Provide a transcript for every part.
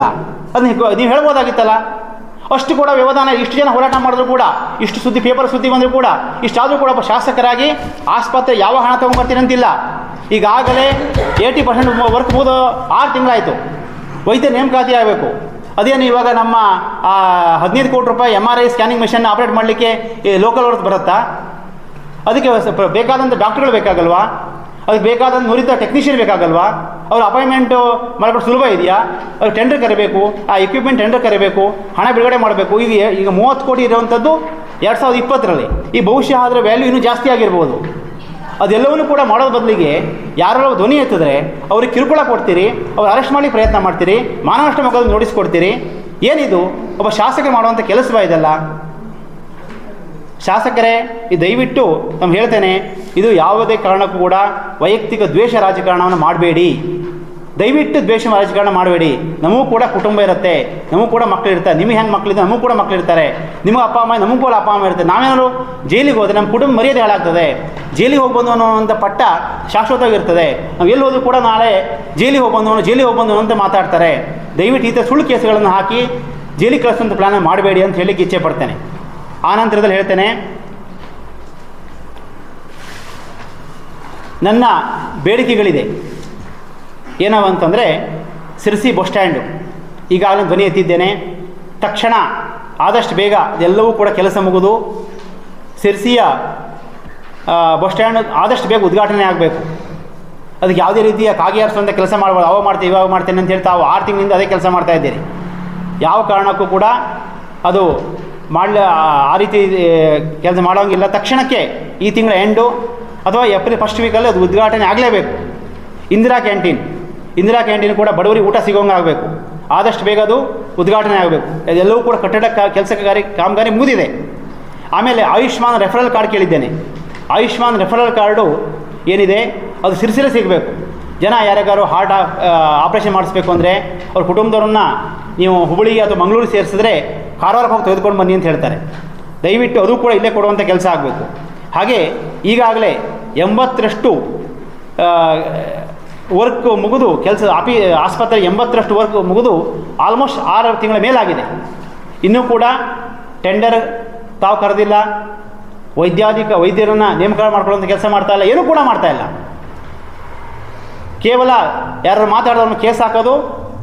ಅದನ್ನ ನೀವು ಹೇಳ್ಬೋದಾಗಿತ್ತಲ್ಲ? ಅಷ್ಟು ಕೂಡ ವ್ಯವಧಾನ, ಇಷ್ಟು ಜನ ಹೋರಾಟ ಮಾಡಿದ್ರು ಕೂಡ, ಇಷ್ಟು ಸುದ್ದಿ ಪೇಪರ್ ಸುದ್ದಿ ಬಂದರೂ ಕೂಡ, ಇಷ್ಟಾದರೂ ಕೂಡ ಒಬ್ಬ ಶಾಸಕರಾಗಿ ಆಸ್ಪತ್ರೆ ಯಾವ ಹಣ ತೊಗೊಂಬರ್ತೀನಿ ಅಂತಿಲ್ಲ. ಈಗಾಗಲೇ ಏಯ್ಟಿ ಪರ್ಸೆಂಟ್ ವರ್ಕ್ ಮುಗಿದು ಆರು ತಿಂಗಳಾಯಿತು. ವೈದ್ಯ ನೇಮಕಾತಿ ಆಗಬೇಕು. ಅದೇನು ಇವಾಗ ನಮ್ಮ ಹದಿನೈದು ಕೋಟಿ ರೂಪಾಯಿ M R I scanning machine operate ಮಾಡಲಿಕ್ಕೆ ಲೋಕಲ್ ವರ್ಕ್ ಬರುತ್ತಾ? ಅದಕ್ಕೆ ಬೇಕಾದಂಥ ಡಾಕ್ಟರ್ಗಳು ಬೇಕಾಗಲ್ವಾ? ಅದಕ್ಕೆ ಬೇಕಾದಂಥ ನುರಿತ ಟೆಕ್ನಿಷಿಯನ್ ಬೇಕಾಗಲ್ವಾ? ಅವ್ರ ಅಪಾಯಿಂಟ್ಮೆಂಟು ಮಾಡ್ಕೊಂಡು ಸುಲಭ ಇದೆಯಾ? ಅವ್ರು ಟೆಂಡರ್ ಕರಿಬೇಕು, ಆ ಇಕ್ವಿಪ್ಮೆಂಟ್ ಟೆಂಡರ್ ಕರಿಬೇಕು, ಹಣ ಬಿಡುಗಡೆ ಮಾಡಬೇಕು. ಈಗ ಈಗ ಮೂವತ್ತು ಕೋಟಿ ಇರುವಂಥದ್ದು ಎರಡು ಸಾವಿರದ ಇಪ್ಪತ್ತರಲ್ಲಿ. ಈ ಬಹುಶಃ ಅದರ ವ್ಯಾಲ್ಯೂ ಇನ್ನೂ ಜಾಸ್ತಿ ಆಗಿರ್ಬೋದು. ಅದೆಲ್ಲವನ್ನೂ ಕೂಡ ಮಾಡೋದ್ರ ಬದಲಿಗೆ ಯಾರೋ ಧ್ವನಿ ಎತ್ತಿದ್ರೆ ಅವ್ರಿಗೆ ಕಿರುಕುಳ ಕೊಡ್ತೀರಿ, ಅವ್ರು ಅರೆಸ್ಟ್ ಮಾಡಿ ಪ್ರಯತ್ನ ಮಾಡ್ತೀರಿ ಮಾನವಷ್ಟ ನೋಟಿಸ್ ಕೊಡ್ತೀರಿ. ಏನಿದು? ಒಬ್ಬ ಶಾಸಕ ಮಾಡುವಂಥ ಕೆಲಸವ ಇದೆಲ್ಲ. ಶಾಸಕರೇ, ಈ ದಯವಿಟ್ಟು ನಾನು ಹೇಳ್ತೇನೆ ಇದು ಯಾವುದೇ ಕಾರಣಕ್ಕೂ ಕೂಡ ವೈಯಕ್ತಿಕ ದ್ವೇಷ ರಾಜಕಾರಣವನ್ನು ಮಾಡಬೇಡಿ. ದಯವಿಟ್ಟು ದ್ವೇಷ ರಾಜಕಾರಣ ಮಾಡಬೇಡಿ. ನಮಗೂ ಕೂಡ ಕುಟುಂಬ ಇರುತ್ತೆ. ನಮಗೂ ಕೂಡ ಮಕ್ಕಳು ಇರ್ತಾರೆ. ನಿಮಗೆ ಹೆಂಗೆ ಮಕ್ಕಳಿದೆ ನಮಗೂ ಕೂಡ ಮಕ್ಕಳು ಇರ್ತಾರೆ. ನಿಮಗೆ ಅಪ್ಪ ಅಮ್ಮ ನಮಗೂ ಕೂಡ ಅಪ್ಪ ಅಮ್ಮ ಇರುತ್ತೆ. ನಾವೇನಾದ್ರು ಜೈಲಿಗೆ ಹೋದರೆ ನಮ್ಮ ಕುಟುಂಬ ಮರ್ಯಾದೆ ಹಾಳಾಗ್ತದೆ. ಜೈಲಿಗೆ ಹೋಗಿ ಅನ್ನೋವಂಥ ಪಟ್ಟ ಶಾಶ್ವತವಾಗಿರ್ತದೆ. ನಾವು ಎಲ್ಲಿ ಹೋದರೂ ಕೂಡ ನಾಳೆ ಜೈಲಿಗೆ ಹೋಗಿ ಬಂದವನು, ಜೈಲಿಗೆ ಹೋಗಿ ಬಂದವನು ಅಂತ ಮಾತಾಡ್ತಾರೆ. ದಯವಿಟ್ಟು ಈ ಥರ ಸುಳ್ಳು ಕೇಸುಗಳನ್ನು ಹಾಕಿ ಜೈಲಿಗೆ ಕಳಿಸೋಂಥ ಪ್ಲಾನ್ ಮಾಡಬೇಡಿ ಅಂತ ಹೇಳಿಕ್ಕೆ ಇಚ್ಛೆ ಪಡ್ತೇನೆ. ಆ ನಂತರದಲ್ಲಿ ಹೇಳ್ತೇನೆ ನನ್ನ ಬೇಡಿಕೆಗಳಿದೆ. ಏನವ ಅಂತಂದರೆ ಸಿರ್ಸಿ ಬಸ್ ಸ್ಟ್ಯಾಂಡು. ಈಗಾಗಲೇ ಧ್ವನಿ ಎತ್ತಿದ್ದೇನೆ. ತಕ್ಷಣ ಆದಷ್ಟು ಬೇಗ ಎಲ್ಲವೂ ಕೂಡ ಕೆಲಸ ಮುಗಿದು ಸಿರ್ಸಿಯ ಬಸ್ ಸ್ಟ್ಯಾಂಡ್ ಆದಷ್ಟು ಬೇಗ ಉದ್ಘಾಟನೆ ಆಗಬೇಕು. ಅದಕ್ಕೆ ಯಾವುದೇ ರೀತಿಯ ಕಾಗೆ ಆರಿಸುವಂಥ ಕೆಲಸ ಮಾಡಬಾರ್ದು. ಅವಾಗ ಮಾಡ್ತೀವಿ, ಇವಾಗ ಮಾಡ್ತೇನೆ ಅಂತ ಹೇಳ್ತಾ ಆರು ತಿಂಗಳಿಂದ ಅದೇ ಕೆಲಸ ಮಾಡ್ತಾ ಇದ್ದೀರಿ ಯಾವ ಕಾರಣಕ್ಕೂ ಕೂಡ ಅದು ಮಾಡಲ, ಆ ರೀತಿ ಕೆಲಸ ಮಾಡೋಂಗಿಲ್ಲ. ತಕ್ಷಣಕ್ಕೆ ಈ ತಿಂಗಳ ಎಂಡು ಅಥವಾ ಏಪ್ರಿಲ್ ಫಸ್ಟ್ ವೀಕಲ್ಲಿ ಅದು ಉದ್ಘಾಟನೆ ಆಗಲೇಬೇಕು. ಇಂದಿರಾ ಕ್ಯಾಂಟೀನ್. ಇಂದಿರಾ ಕ್ಯಾಂಟೀನ್ ಕೂಡ ಬಡವರಿಗೆ ಊಟ ಸಿಗೋಂಗೆ ಆಗಬೇಕು. ಆದಷ್ಟು ಬೇಗ ಅದು ಉದ್ಘಾಟನೆ ಆಗಬೇಕು. ಅದೆಲ್ಲವೂ ಕೂಡ ಕಟ್ಟಡ ಕೆಲಸ ಕಾರ್ಯ ಕಾಮಗಾರಿ ಮುಗಿದಿದೆ. ಆಮೇಲೆ ಆಯುಷ್ಮಾನ್ ರೆಫರಲ್ ಕಾರ್ಡ್ ಕೇಳಿದ್ದೇನೆ. ಆಯುಷ್ಮಾನ್ ರೆಫರಲ್ ಕಾರ್ಡು ಏನಿದೆ? ಅದು ಸಿರಿಸಿರೆ ಸಿಗಬೇಕು. ಜನ ಯಾರ್ಯಾರು ಹಾರ್ಟ್ ಆಪ್ರೇಷನ್ ಮಾಡಿಸ್ಬೇಕು ಅಂದರೆ ಅವ್ರ ಕುಟುಂಬದವ್ರನ್ನ ನೀವು ಹುಬ್ಬಳ್ಳಿಗೆ ಅಥವಾ ಮಂಗಳೂರು ಸೇರಿಸಿದ್ರೆ ಕಾರವಾರಕ್ಕೆ ಹೋಗಿ ತೆಗೆದುಕೊಂಡು ಬನ್ನಿ ಅಂತ ಹೇಳ್ತಾರೆ. ದಯವಿಟ್ಟು ಅದು ಕೂಡ ಇಲ್ಲೇ ಕೊಡುವಂಥ ಕೆಲಸ ಆಗಬೇಕು. ಹಾಗೆ ಈಗಾಗಲೇ ಎಂಬತ್ತರಷ್ಟು ವರ್ಕ್ ಮುಗಿದು, ಕೆಲಸ ಆಪಿ, ಆಸ್ಪತ್ರೆ ಎಂಬತ್ತರಷ್ಟು ವರ್ಕ್ ಮುಗಿದು ಆಲ್ಮೋಸ್ಟ್ ಆರು ತಿಂಗಳ ಮೇಲಾಗಿದೆ. ಇನ್ನೂ ಕೂಡ ಟೆಂಡರ್ ತಾವು ಕರೆದಿಲ್ಲ, ವೈದ್ಯಾಧಿಕ ವೈದ್ಯರನ್ನು ನೇಮಕ ಮಾಡ್ಕೊಳ್ಳೋಂಥ ಕೆಲಸ ಮಾಡ್ತಾ ಇಲ್ಲ, ಏನೂ ಕೂಡ ಮಾಡ್ತಾ ಇಲ್ಲ. ಕೇವಲ ಯಾರು ಮಾತಾಡೋದನ್ನು ಕೇಸ್ ಹಾಕೋದು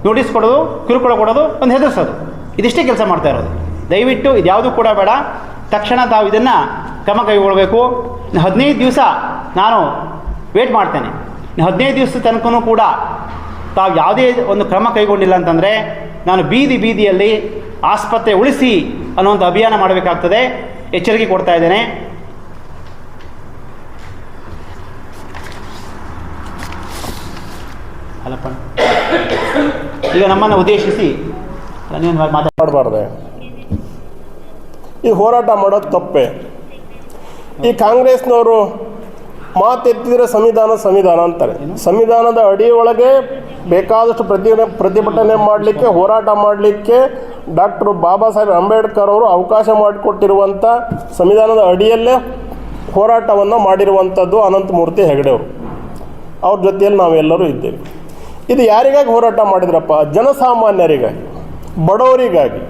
ನೋಟಿಸ್ ಕೊಡೋದು, ಕಿರುಕುಳ ಕೊಡೋದು, ಒಂದು ಹೆದರ್ಸೋದು. ಇದಿಷ್ಟೇ ಕೆಲಸ ಮಾಡ್ತಾ ಇರೋದು. ದಯವಿಟ್ಟು ಇದ್ಯಾವುದೂ ಕೂಡ ಬೇಡ. ತಕ್ಷಣ ತಾವು ಇದನ್ನು ಕ್ರಮ ಕೈಗೊಳ್ಳಬೇಕು. ಹದಿನೈದು ದಿವಸ ನಾನು ವೇಟ್ ಮಾಡ್ತೇನೆ. ಹದಿನೈದು ದಿವಸ ತನಕನೂ ಕೂಡ ತಾವು ಯಾವುದೇ ಒಂದು ಕ್ರಮ ಕೈಗೊಂಡಿಲ್ಲ ಅಂತಂದರೆ ನಾನು ಬೀದಿ ಬೀದಿಯಲ್ಲಿ ಆಸ್ಪತ್ರೆ ಉಳಿಸಿ ಅನ್ನುವಂಥ ಅಭಿಯಾನ ಮಾಡಬೇಕಾಗ್ತದೆ. ಎಚ್ಚರಿಕೆ ಕೊಡ್ತಾ ಇದ್ದೇನೆ. ಅಲ್ಲಪ್ಪ. ಈಗ ನಮ್ಮನ್ನು ಉದ್ದೇಶಿಸಿ ಮಾತಾಡಬಾರ್ದೆ? ಈ ಹೋರಾಟ ಮಾಡೋದು ತಪ್ಪೆ. ಈ ಕಾಂಗ್ರೆಸ್ನವರು ಮಾತೆತ್ತಿದ್ರೆ ಸಂವಿಧಾನ ಸಂವಿಧಾನ ಅಂತಾರೆ. ಸಂವಿಧಾನದ ಅಡಿಯೊಳಗೆ ಬೇಕಾದಷ್ಟು ಪ್ರತಿ ಪ್ರತಿಭಟನೆ ಮಾಡಲಿಕ್ಕೆ ಹೋರಾಟ ಮಾಡಲಿಕ್ಕೆ ಡಾಕ್ಟರ್ ಬಾಬಾ ಸಾಹೇಬ್ ಅಂಬೇಡ್ಕರ್ ಅವರು ಅವಕಾಶ ಮಾಡಿಕೊಟ್ಟಿರುವಂಥ ಸಂವಿಧಾನದ ಅಡಿಯಲ್ಲೇ ಹೋರಾಟವನ್ನು ಮಾಡಿರುವಂಥದ್ದು ಅನಂತಮೂರ್ತಿ ಹೆಗಡೆಯವರು ಅವ್ರ ಜೊತೆಯಲ್ಲಿ ನಾವೆಲ್ಲರೂ ಇದ್ದೇವೆ. ಇದು ಯಾರಿಗಾಗಿ ಹೋರಾಟ ಮಾಡಿದ್ರಪ್ಪ? ಜನಸಾಮಾನ್ಯರಿಗಾಗಿ ಬಡವರಿಗಾಗಿ.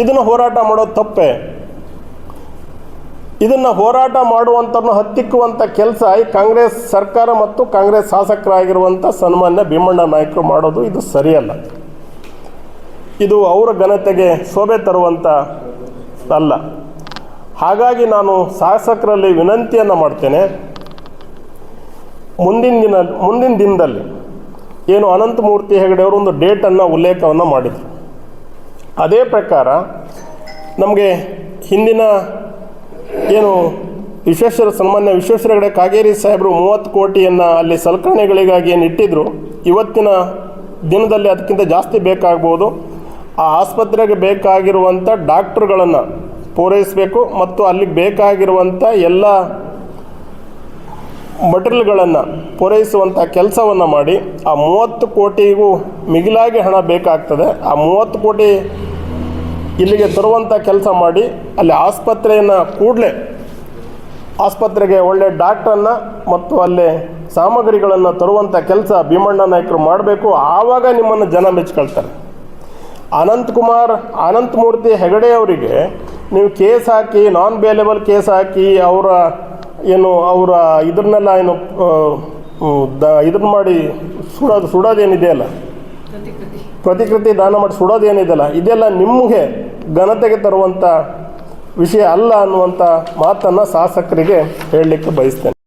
ಇದನ್ನು ಹೋರಾಟ ಮಾಡೋದು ತಪ್ಪೇ? ಇದನ್ನು ಹೋರಾಟ ಮಾಡುವಂಥವ್ರನ್ನ ಹತ್ತಿಕ್ಕುವಂಥ ಕೆಲಸ ಈ ಕಾಂಗ್ರೆಸ್ ಸರ್ಕಾರ ಮತ್ತು ಕಾಂಗ್ರೆಸ್ ಶಾಸಕರಾಗಿರುವಂಥ ಸನ್ಮಾನ್ಯ ಭೀಮಣ್ಣ ನಾಯಕರು ಮಾಡೋದು ಇದು ಸರಿಯಲ್ಲ. ಇದು ಅವರ ಘನತೆಗೆ ಶೋಭೆ ತರುವಂಥ ಅಲ್ಲ. ಹಾಗಾಗಿ ನಾನು ಶಾಸಕರಲ್ಲಿ ವಿನಂತಿಯನ್ನು ಮಾಡ್ತೇನೆ. ಮುಂದಿನ ದಿನ, ಮುಂದಿನ ದಿನದಲ್ಲಿ ಏನು ಅನಂತಮೂರ್ತಿ ಹೆಗಡೆ ಅವರು ಒಂದು ಡೇಟನ್ನು ಉಲ್ಲೇಖವನ್ನು ಮಾಡಿದರು. ಅದೇ ಪ್ರಕಾರ ನಮಗೆ ಹಿಂದಿನ ಏನು ವಿಶ್ವೇಶ್ವರ ಸನ್ಮಾನ್ಯ ವಿಶ್ವೇಶ್ವರ ಹೆಗಡೆ ಕಾಗೇರಿ ಸಾಹೇಬರು ಮೂವತ್ತು ಕೋಟಿಯನ್ನು ಅಲ್ಲಿ ಸಲಕರಣೆಗಳಿಗಾಗಿ ಏನು ಇವತ್ತಿನ ದಿನದಲ್ಲಿ ಅದಕ್ಕಿಂತ ಜಾಸ್ತಿ ಬೇಕಾಗ್ಬೋದು. ಆ ಆಸ್ಪತ್ರೆಗೆ ಬೇಕಾಗಿರುವಂಥ ಡಾಕ್ಟ್ರುಗಳನ್ನು ಪೂರೈಸಬೇಕು ಮತ್ತು ಅಲ್ಲಿಗೆ ಬೇಕಾಗಿರುವಂಥ ಎಲ್ಲ ಮಟೀರಿಯಲ್ಗಳನ್ನು ಪೂರೈಸುವಂಥ ಕೆಲಸವನ್ನು ಮಾಡಿ, ಆ ಮೂವತ್ತು ಕೋಟಿಗೂ ಮಿಗಿಲಾಗಿ ಹಣ ಬೇಕಾಗ್ತದೆ. ಆ ಮೂವತ್ತು ಕೋಟಿ ಇಲ್ಲಿಗೆ ತರುವಂಥ ಕೆಲಸ ಮಾಡಿ ಅಲ್ಲಿ ಆಸ್ಪತ್ರೆಯನ್ನು ಕೂಡಲೇ ಆಸ್ಪತ್ರೆಗೆ ಒಳ್ಳೆ ಡಾಕ್ಟ್ರನ್ನು ಮತ್ತು ಅಲ್ಲಿ ಸಾಮಗ್ರಿಗಳನ್ನು ತರುವಂಥ ಕೆಲಸ ಭೀಮಣ್ಣ ನಾಯಕರು ಮಾಡಬೇಕು. ಆವಾಗ ನಿಮ್ಮನ್ನು ಜನ ಮೆಚ್ಕೊಳ್ತಾರೆ. ಅನಂತಕುಮಾರ್ ಅನಂತಮೂರ್ತಿ ಹೆಗಡೆ ಅವರಿಗೆ ನೀವು ಕೇಸ್ ಹಾಕಿ ನಾನ್ ಬೇಲೆಬಲ್ ಕೇಸ್ ಹಾಕಿ ಅವರ ಏನು ಅವರ ಇದನ್ನೆಲ್ಲ ಏನು ದ ಇದನ್ನ ಮಾಡಿ ಸುಡೋದು ಸುಡೋದೇನಿದೆಯಲ್ಲ? ಪ್ರತಿಕೃತಿ ದಾನ ಮಾಡಿ ಸುಡೋದೇನಿದೆಯಲ್ಲ? ಇದೆಲ್ಲ ನಿಮಗೆ ಘನತೆಗೆ ತರುವಂಥ ವಿಷಯ ಅಲ್ಲ ಅನ್ನುವಂಥ ಮಾತನ್ನು ಶಾಸಕರಿಗೆ ಹೇಳಲಿಕ್ಕೆ ಬಯಸ್ತೇನೆ.